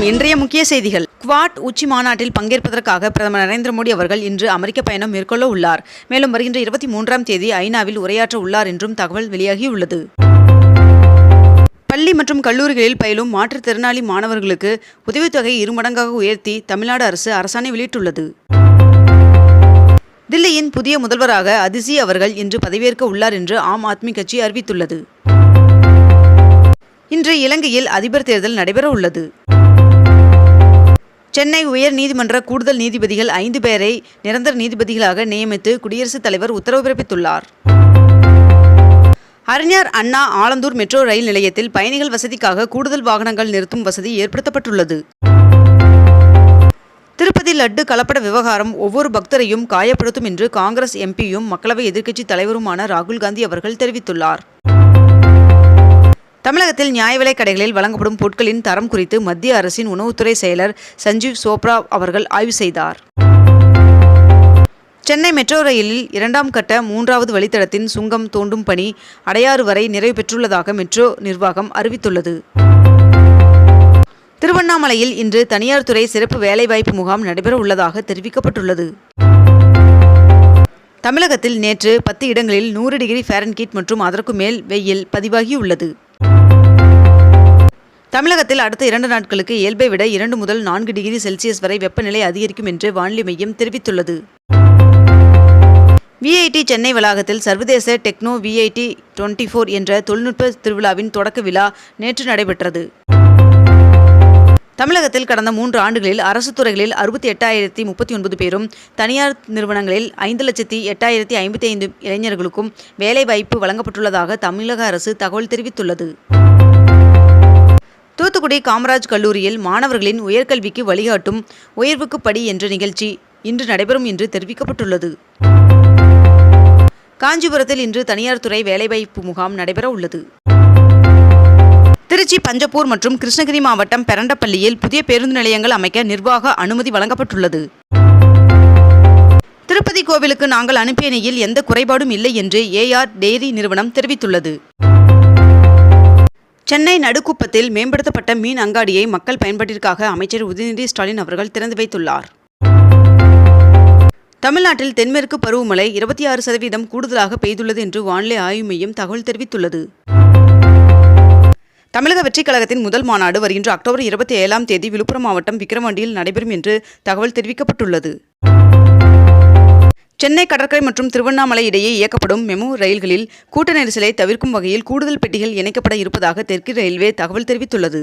வணக்கம். இன்றைய முக்கிய செய்திகள். குவாட் உச்சி மாநாட்டில் பங்கேற்பதற்காக பிரதமர் நரேந்திர மோடி அவர்கள் இன்று அமெரிக்க பயணம் மேற்கொள்ள உள்ளார். மேலும் வருகின்ற இருபத்தி மூன்றாம் தேதி ஐநாவில் உரையாற்ற உள்ளார் என்றும் தகவல் வெளியாகியுள்ளது. பள்ளி மற்றும் கல்லூரிகளில் பயிலும் மாற்றுத்திறனாளி மாணவர்களுக்கு உதவித்தொகை இருமடங்காக உயர்த்தி தமிழ்நாடு அரசு அரசாணை வெளியிட்டுள்ளது. தில்லியின் புதிய முதல்வராக அதிசி அவர்கள் இன்று பதவியேற்க உள்ளார் என்று ஆம் ஆத்மி கட்சி அறிவித்துள்ளது. இன்று இலங்கையில் அதிபர் தேர்தல் நடைபெற உள்ளது. சென்னை உயர் நீதிமன்ற கூடுதல் நீதிபதிகள் ஐந்து பேரை நிரந்தர நீதிபதிகளாக நியமித்து குடியரசுத் தலைவர் உத்தரவு பிறப்பித்துள்ளார். அறிஞர் அண்ணா ஆலந்தூர் மெட்ரோ ரயில் நிலையத்தில் பயணிகள் வசதிக்காக கூடுதல் வாகனங்கள் நிறுத்தும் வசதி ஏற்படுத்தப்பட்டுள்ளது. திருப்பதி லட்டு கலப்பட விவகாரம் ஒவ்வொரு பக்தரையும் காயப்படுத்தும் என்று காங்கிரஸ் எம்பியும் மக்களவை எதிர்க்கட்சி தலைவருமான ராகுல் காந்தி அவர்கள் தெரிவித்துள்ளார். தமிழகத்தில் நியாய விலைக் கடைகளில் வழங்கப்படும் பொருட்களின் தரம் குறித்து மத்திய அரசின் உணவுத்துறை செயலர் சஞ்சீவ் சோப்ரா அவர்கள் ஆய்வு செய்தார். சென்னை மெட்ரோ ரயிலில் இரண்டாம் கட்ட மூன்றாவது வழித்தடத்தின் சுங்கம் தோண்டும் பணி அடையாறு வரை நிறைவு பெற்றுள்ளதாக மெட்ரோ நிர்வாகம் அறிவித்துள்ளது. திருவண்ணாமலையில் இன்று தனியார் துறை சிறப்பு வேலைவாய்ப்பு முகாம் நடைபெற உள்ளதாக தெரிவிக்கப்பட்டுள்ளது. தமிழகத்தில் நேற்று பத்து இடங்களில் நூறு டிகிரி ஃபாரன்கீட் மற்றும் அதற்கு மேல் வெயில் பதிவாகியுள்ளது. தமிழகத்தில் அடுத்த இரண்டு நாட்களுக்கு இயல்பை விட இரண்டு முதல் நான்கு டிகிரி செல்சியஸ் வரை வெப்பநிலை அதிகரிக்கும் என்று வானிலை மையம் தெரிவித்துள்ளது. விஐடி சென்னை வளாகத்தில் சர்வதேச டெக்னோ விஐடி டுவெண்ட்டி ஃபோர் என்ற தொழில்நுட்ப திருவிழாவின் தொடக்க விழா நேற்று நடைபெற்றது. தமிழகத்தில் கடந்த மூன்று ஆண்டுகளில் அரசு துறைகளில் அறுபத்தி எட்டாயிரத்தி முப்பத்தி ஒன்பது பேரும் தனியார் நிறுவனங்களில் ஐந்து லட்சத்தி எட்டாயிரத்தி ஐம்பத்தி ஐந்து இளைஞர்களுக்கும் வேலைவாய்ப்பு வழங்கப்பட்டுள்ளதாக தமிழக அரசு தகவல் தெரிவித்துள்ளது. தூத்துக்குடி காமராஜ் கல்லூரியில் மாணவர்களின் உயர்கல்விக்கு வழிகாட்டும் உயர்வுக்கு படி என்ற நிகழ்ச்சி இன்று நடைபெறும் என்று தெரிவிக்கப்பட்டுள்ளது. காஞ்சிபுரத்தில் இன்று தனியார் துறை வேலைவாய்ப்பு முகாம் நடைபெற உள்ளது. திருச்சி பஞ்சப்பூர் மற்றும் கிருஷ்ணகிரி மாவட்டம் பெரண்டப்பள்ளியில் புதிய பேருந்து நிலையங்கள் அமைக்க நிர்வாக அனுமதி வழங்கப்பட்டுள்ளது. திருப்பதி கோவிலுக்கு நாங்கள் அனுப்பிய நெய்யில் எந்த குறைபாடும் இல்லை என்று ஏஆர் டெய்ரி நிறுவனம் தெரிவித்துள்ளது. சென்னை நடுக்குப்பத்தில் மேம்படுத்தப்பட்ட மீன் அங்காடியை மக்கள் பயன்பாட்டிற்காக அமைச்சர் உதயநிதி ஸ்டாலின் அவர்கள் திறந்து வைத்துள்ளார். தமிழ்நாட்டில் தென்மேற்கு பருவமழை இருபத்தி ஆறு சதவீதம் கூடுதலாக பெய்துள்ளது என்று வானிலை ஆய்வு மையம் தகவல் தெரிவித்துள்ளது. தமிழக வெற்றிக் கழகத்தின் முதல் மாநாடு வருகின்ற அக்டோபர் இருபத்தி ஏழாம் தேதி விழுப்புரம் மாவட்டம் விக்கிரவாண்டியில் நடைபெறும் என்று தகவல் தெரிவிக்கப்பட்டுள்ளது. சென்னை கடற்கரை மற்றும் திருவண்ணாமலை இடையே இயக்கப்படும் மெமு ரயில்களில் கூட்ட நெரிசலை தவிர்க்கும் வகையில் கூடுதல் பெட்டிகள் இணைக்கப்பட இருப்பதாக தெற்கு ரயில்வே தகவல் தெரிவித்துள்ளது.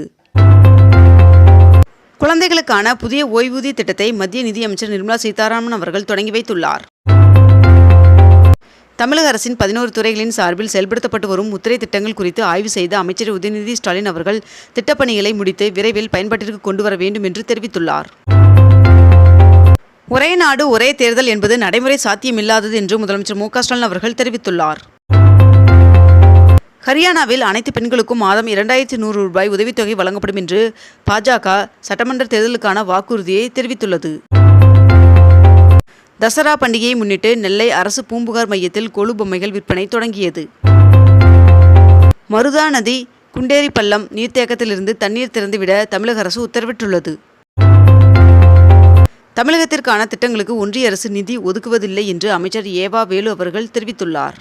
குழந்தைகளுக்கான புதிய ஓய்வூதிய திட்டத்தை மத்திய நிதியமைச்சர் நிர்மலா சீதாராமன் அவர்கள் தொடங்கி வைத்துள்ளார். தமிழக அரசின் பதினோரு துறைகளின் சார்பில் செயல்படுத்தப்பட்டு வரும் முத்திரை திட்டங்கள் குறித்து ஆய்வு செய்த அமைச்சர் உதயநிதி ஸ்டாலின் அவர்கள் திட்டப்பணிகளை முடித்து விரைவில் பயன்பாட்டிற்கு கொண்டு வர வேண்டும் என்று தெரிவித்துள்ளார். ஒரே நாடு ஒரே தேர்தல் என்பது நடைமுறை சாத்தியமில்லாதது என்று முதலமைச்சர் மு ஸ்டாலின் அவர்கள் தெரிவித்துள்ளார். ஹரியானாவில் அனைத்து பெண்களுக்கும் மாதம் இரண்டாயிரத்தி நூறு ரூபாய் உதவித்தொகை வழங்கப்படும் என்று பாஜக சட்டமன்ற தேர்தலுக்கான வாக்குறுதியை தெரிவித்துள்ளது. தசரா பண்டிகையை முன்னிட்டு நெல்லை அரசு பூம்புகார் மையத்தில் கொழு பொம்மைகள் விற்பனை தொடங்கியது. மருதா நதி குண்டேரிப்பள்ளம் நீர்த்தேக்கத்திலிருந்து தண்ணீர் திறந்துவிட தமிழக அரசு உத்தரவிட்டுள்ளது. தமிழகத்திற்கான திட்டங்களுக்கு ஒன்றிய அரசு நிதி ஒதுக்குவதில்லை என்று அமைச்சர் ஏவா வேலு அவர்கள் தெரிவித்துள்ளார்.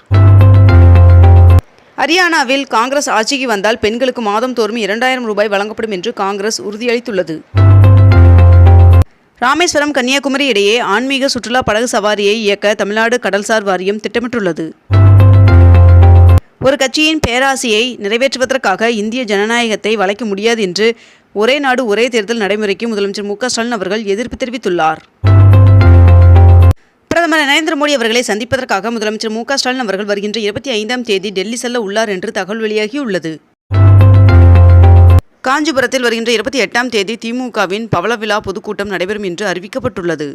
ஹரியானாவில் காங்கிரஸ் ஆட்சிக்கு வந்தால் பெண்களுக்கு மாதம் தோறும் இரண்டாயிரம் ரூபாய் வழங்கப்படும் என்று காங்கிரஸ் உறுதியளித்துள்ளது. ராமேஸ்வரம் கன்னியாகுமரி இடையே ஆன்மீக சுற்றுலா படகு சவாரியை இயக்க தமிழ்நாடு கடல்சார் வாரியம் திட்டமிட்டுள்ளது. ஒரு கட்சியின் பேராசையை நிறைவேற்றுவதற்காக இந்திய ஜனநாயகத்தை வளைக்க முடியாது என்று ஒரே நாடு ஒரே தேர்தல் நடைமுறைக்கு முதலமைச்சர் மு ஸ்டாலின் அவர்கள் எதிர்ப்பு தெரிவித்துள்ளார். பிரதமர் நரேந்திர மோடி அவர்களை சந்திப்பதற்காக முதலமைச்சர் மு ஸ்டாலின் அவர்கள் வருகின்ற இருபத்தி ஐந்தாம் தேதி டெல்லி செல்ல உள்ளார் என்று தகவல் வெளியாகியுள்ளது. காஞ்சிபுரத்தில் வருகின்ற இருபத்தி எட்டாம் தேதி திமுகவின் பவள விழா பொதுக்கூட்டம் நடைபெறும் என்று அறிவிக்கப்பட்டுள்ளது.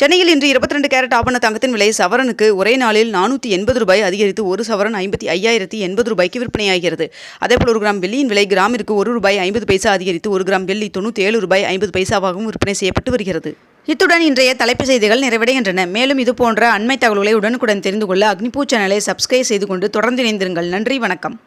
சென்னையில் இன்று இருபத்தி ரெண்டு கேரட் ஆபண தங்கத்தின் விலை சவரனுக்கு ஒரே நாளில் நானூற்றி எண்பது ரூபாய் அதிகரித்து ஒரு சவரன் ஐம்பத்தி ஐயாயிரத்தி எண்பது ரூபாய்க்கு விற்பனையாகிறது. அதேபோல் ஒரு கிராம் வெள்ளியின் விலை கிராமிற்கு ஒரு ரூபாய் ஐம்பது பைசா அதிகரித்து ஒரு கிராம் வெள்ளி தொண்ணூற்றி ஏழு ரூபாய் ஐம்பது பைசாவாகவும் விற்பனை செய்யப்பட்டு வருகிறது. இத்துடன் இன்றைய தலைப்பு செய்திகள் நிறைவடைகின்றன. மேலும் இது போன்ற அண்மை தகவல்களை உடனுக்குடன் தெரிந்து கொள்ள அக்னிபூ சேனலை சப்ஸ்கிரைப் செய்து கொண்டு தொடர்ந்து இணைந்திருங்கள். நன்றி வணக்கம்.